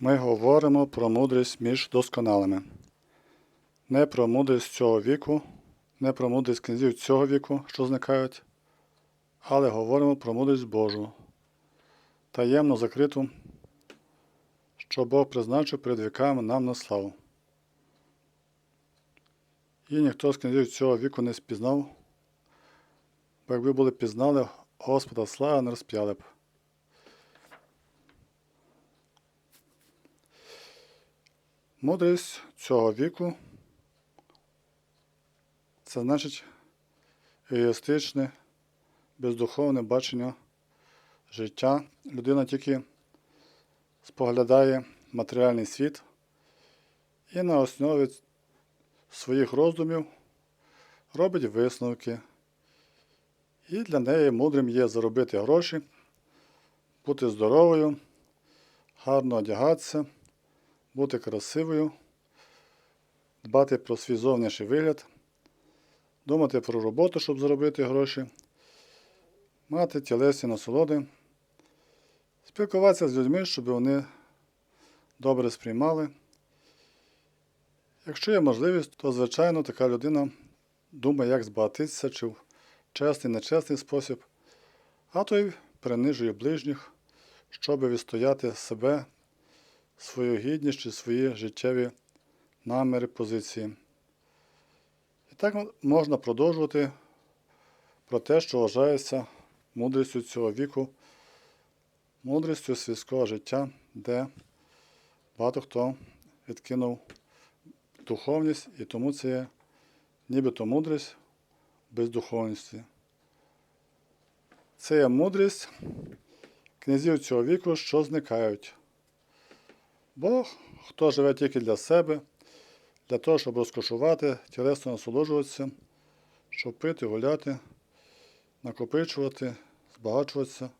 Ми говоримо про мудрість між досконалими. Не про мудрість цього віку, не про мудрість князів цього віку, що зникають, але говоримо про мудрість Божу, таємно закриту, що Бог призначив перед віками нам на славу. І ніхто з князів цього віку не спізнав, бо якби були пізнали, Господа слава не розп'яли б. Мудрість цього віку це значить егоїстичне, бездуховне бачення життя. Людина тільки споглядає матеріальний світ і на основі своїх роздумів робить висновки. І для неї мудрим є заробити гроші, бути здоровою, гарно одягатися бути красивою, дбати про свій зовнішній вигляд, думати про роботу, щоб заробити гроші, мати тілесні насолоди, спілкуватися з людьми, щоб вони добре сприймали. Якщо є можливість, то, звичайно, така людина думає, як збагатитися, чи в чесний, нечесний спосіб, а то й принижує ближніх, щоб відстояти себе свою гідність чи свої життєві наміри, позиції. І так можна продовжувати про те, що вважається мудрістю цього віку, мудрістю світського життя, де багато хто відкинув духовність, і тому це є нібито мудрість без духовності. Це є мудрість князів цього віку, що зникають. Бо хто живе тільки для себе, для того, щоб розкошувати, тілесно насолоджуватися, щоб пити, гуляти, накопичувати, збагачуватися,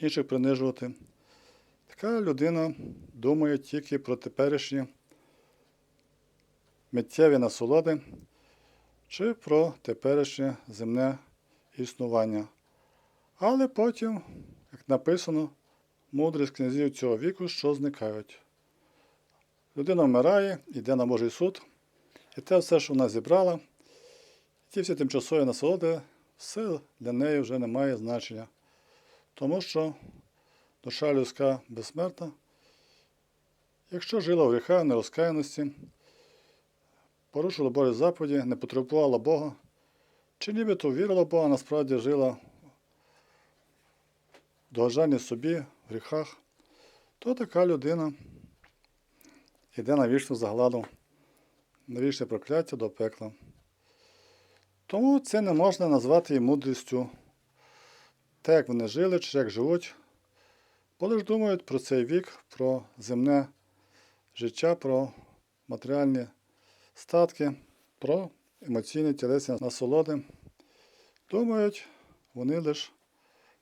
інших принижувати. Така людина думає тільки про теперішні миттєві насолоди чи про теперішнє земне існування. Але потім, як написано, мудрість князів цього віку, що зникають. Людина вмирає, йде на Божий суд, і те все, що вона зібрала, ті всі тимчасові насолоди, все для неї вже не має значення. Тому що душа людська безсмертна, якщо жила в гріхах, нерозкаяності, порушила Божі заповіді, не потребувала Бога, чи нібито вірила Бога, насправді жила в догоджанні собі, в гріхах, то така людина йде на вічну загладу, на вічне прокляття до пекла. Тому це не можна назвати і мудрістю те, як вони жили, чи як живуть, бо лише думають про цей вік, про земне життя, про матеріальні статки, про емоційні тілесні насолоди. Думають вони лише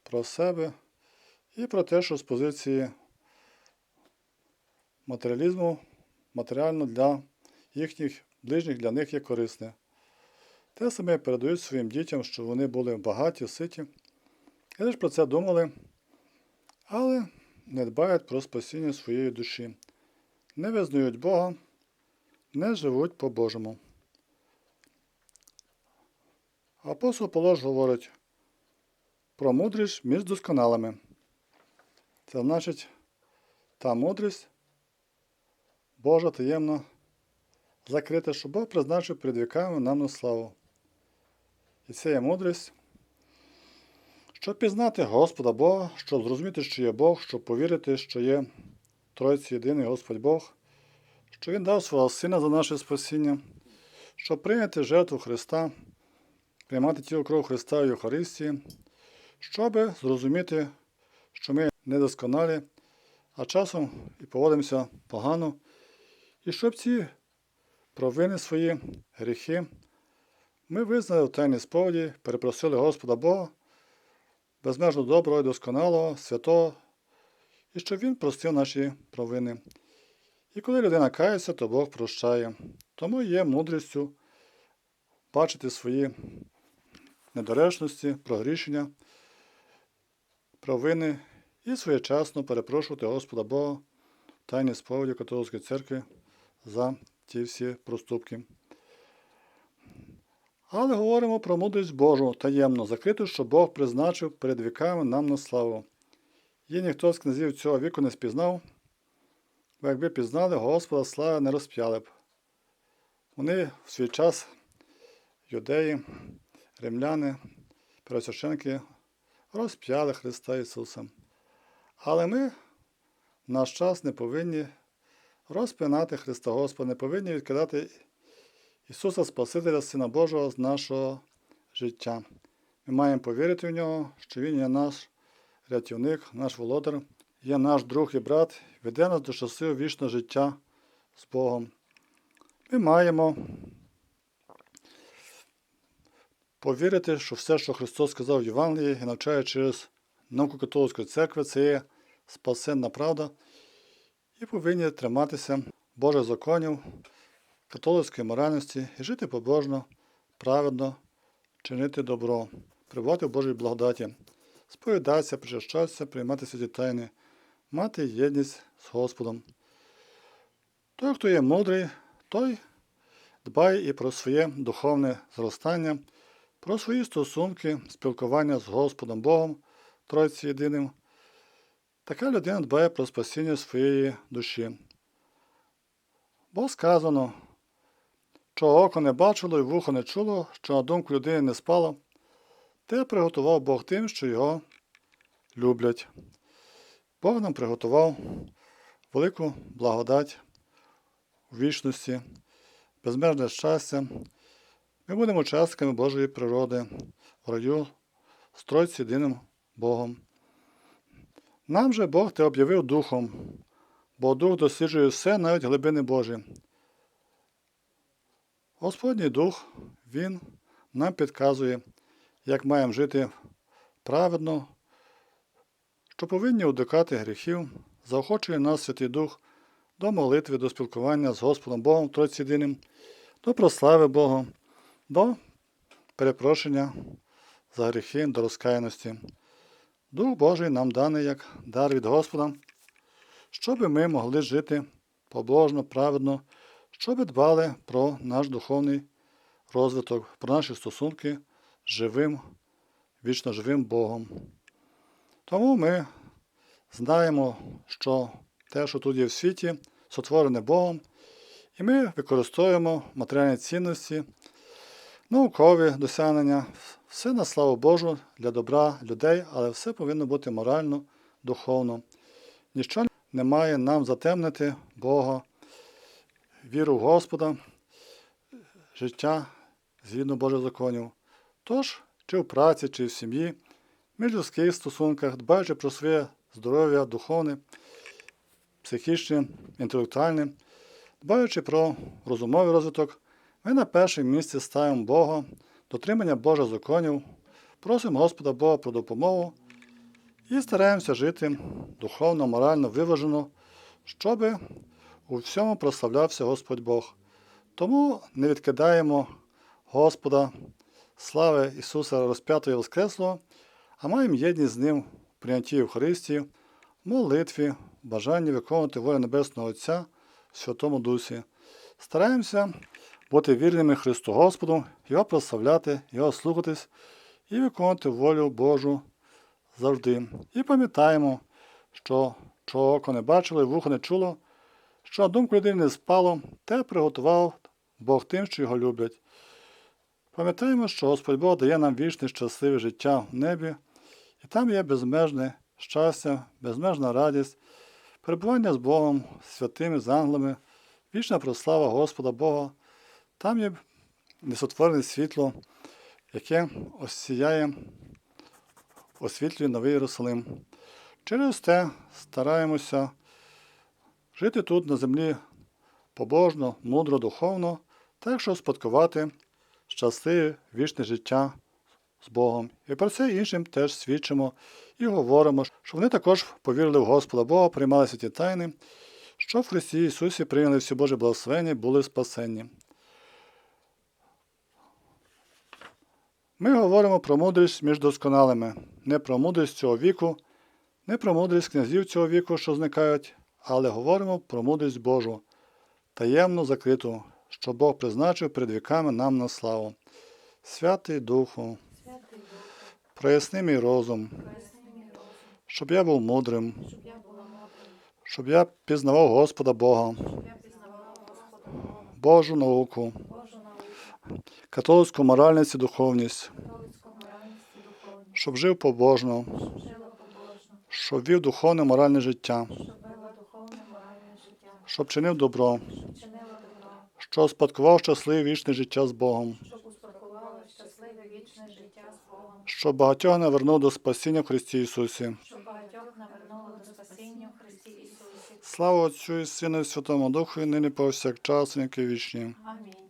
про себе і про те, що з позиції матеріалізму матеріально для їхніх ближніх для них є корисне. Те саме передають своїм дітям, що вони були багаті, ситі. І лише про це думали, але не дбають про спасіння своєї душі, не визнають Бога, не живуть по-божому. Апостол Полож говорить про мудрість між досконалими. Це значить та мудрість, Божа таємно закрита, що Бог призначив перед віками нам на славу. І це є мудрість, щоб пізнати Господа Бога, щоб зрозуміти, що є Бог, щоб повірити, що є Тройці єдиний Господь Бог, що Він дав свого Сина за наше спасіння, щоб прийняти жертву Христа, приймати тіло кров Христа в Євхаристії, щоб зрозуміти, що ми недосконалі, а часом і поводимося погано. І щоб ці провини свої гріхи ми визнали в тайній сповіді, перепросили Господа Бога, безмежно доброго і досконалого, святого, і щоб Він простив наші провини. І коли людина кається, то Бог прощає. Тому є мудрістю бачити свої недоречності, прогрішення, провини і своєчасно перепрошувати Господа Бога в тайній сповіді католицької церкви за ті всі проступки. Але говоримо про мудрість Божу таємно, закриту, що Бог призначив перед віками нам на славу. Її ніхто з князів цього віку не спізнав, бо якби пізнали, Господа слави не розп'яли б. Вони в свій час, юдеї, римляни, первосвященки, розп'яли Христа Ісуса. Але ми в наш час не повинні розпинати Христа Господа, не повинні відкидати Ісуса Спасителя, Сина Божого з нашого життя. Ми маємо повірити в нього, що Він є наш рятівник, наш володар, є наш друг і брат, веде нас до щасливого вічного життя з Богом. Ми маємо повірити, що все, що Христос сказав в Євангелії і навчає через науку католицької церкви, це є спасенна правда, і повинні триматися Божих законів, католицької моральності і жити побожно, праведно, чинити добро, прибувати в Божій благодаті, сповідатися, причащатися, приймати святі тайни, мати єдність з Господом. Той, хто є мудрий, той дбає і про своє духовне зростання, про свої стосунки, спілкування з Господом Богом, Тройці єдиним. Така людина дбає про спасіння своєї душі. Бо сказано, що око не бачило і вухо не чуло, що на думку людини не спало, те приготував Бог тим, що його люблять. Бог нам приготував велику благодать у вічності, безмежне щастя. Ми будемо учасниками Божої природи, в раю, з Тройці єдиним Богом. Нам же Бог те об'явив Духом, бо Дух досліджує все, навіть глибини Божі. Господній Дух, Він нам підказує, як маємо жити праведно, що повинні удикати гріхів, заохочує нас Святий Дух до молитви, до спілкування з Господом Богом Тройці єдиним, до прослави Бога, до перепрошення за гріхи, до розкаяності. Дух Божий нам даний як дар від Господа, щоби ми могли жити побожно, праведно, щоби дбали про наш духовний розвиток, про наші стосунки з живим, вічно живим Богом. Тому ми знаємо, що те, що тут є в світі, сотворене Богом, і ми використовуємо матеріальні цінності, наукові досягнення, все на славу Божу для добра людей, але все повинно бути морально, духовно. Ніщо не має нам затемнити Бога, віру в Господа, життя згідно Божих законів. Тож, чи в праці, чи в сім'ї, в людських стосунках, дбаючи про своє здоров'я, духовне, психічне, інтелектуальне, дбаючи про розумовий розвиток, ми на перше місце ставимо Бога, дотримання Божих законів, просимо Господа Бога про допомогу і стараємося жити духовно, морально виважено, щоб у всьому прославлявся Господь Бог. Тому не відкидаємо Господа, слави Ісуса розп'ятого і Воскреслого, а маємо єдність з Ним в прийнятті Євхаристії, молитві, бажанні виконувати волю Небесного Отця в Святому Дусі. Стараємося бути вірними Христу Господу, Його прославляти, Його слухатись і виконувати волю Божу завжди. І пам'ятаємо, що чого око не бачило і вухо не чуло, що на думку людини не спало, те приготував Бог тим, що його люблять. Пам'ятаємо, що Господь Бог дає нам вічне щасливе життя в небі, і там є безмежне щастя, безмежна радість, перебування з Богом, святими з ангелами, вічна прослава Господа Бога. Там є несотворене світло, яке осіяє, освітлює Новий Єрусалим. Через те стараємося жити тут на землі побожно, мудро, духовно, так що спадкувати щасливе вічне життя з Богом. І про це іншим теж свідчимо і говоримо, що вони також повірили в Господа Бога, приймали святі тайни, що в Христі Ісусі прийняли всі Божі благословення, були спасенні. Ми говоримо про мудрість між досконалими, не про мудрість цього віку, не про мудрість князів цього віку, що зникають, але говоримо про мудрість Божу, таємну закриту, що Бог призначив перед віками нам на славу. Святий Духу, проясни мій розум, щоб я був мудрим, щоб я пізнавав Господа Бога, Божу науку, католицьку моральність і духовність, щоб жив побожно, щоб вів духовне моральне життя, щоб чинив добро, щоб що успадкував щасливе вічне життя з Богом, щоб багатьох навернув до спасіння в Христі Ісусі. щоб багатьох навернула до спасіння в Христі Ісусі. Слава Отцю і Сину і Святому Духу, і нині повсякчас, і віки вічні. Амінь.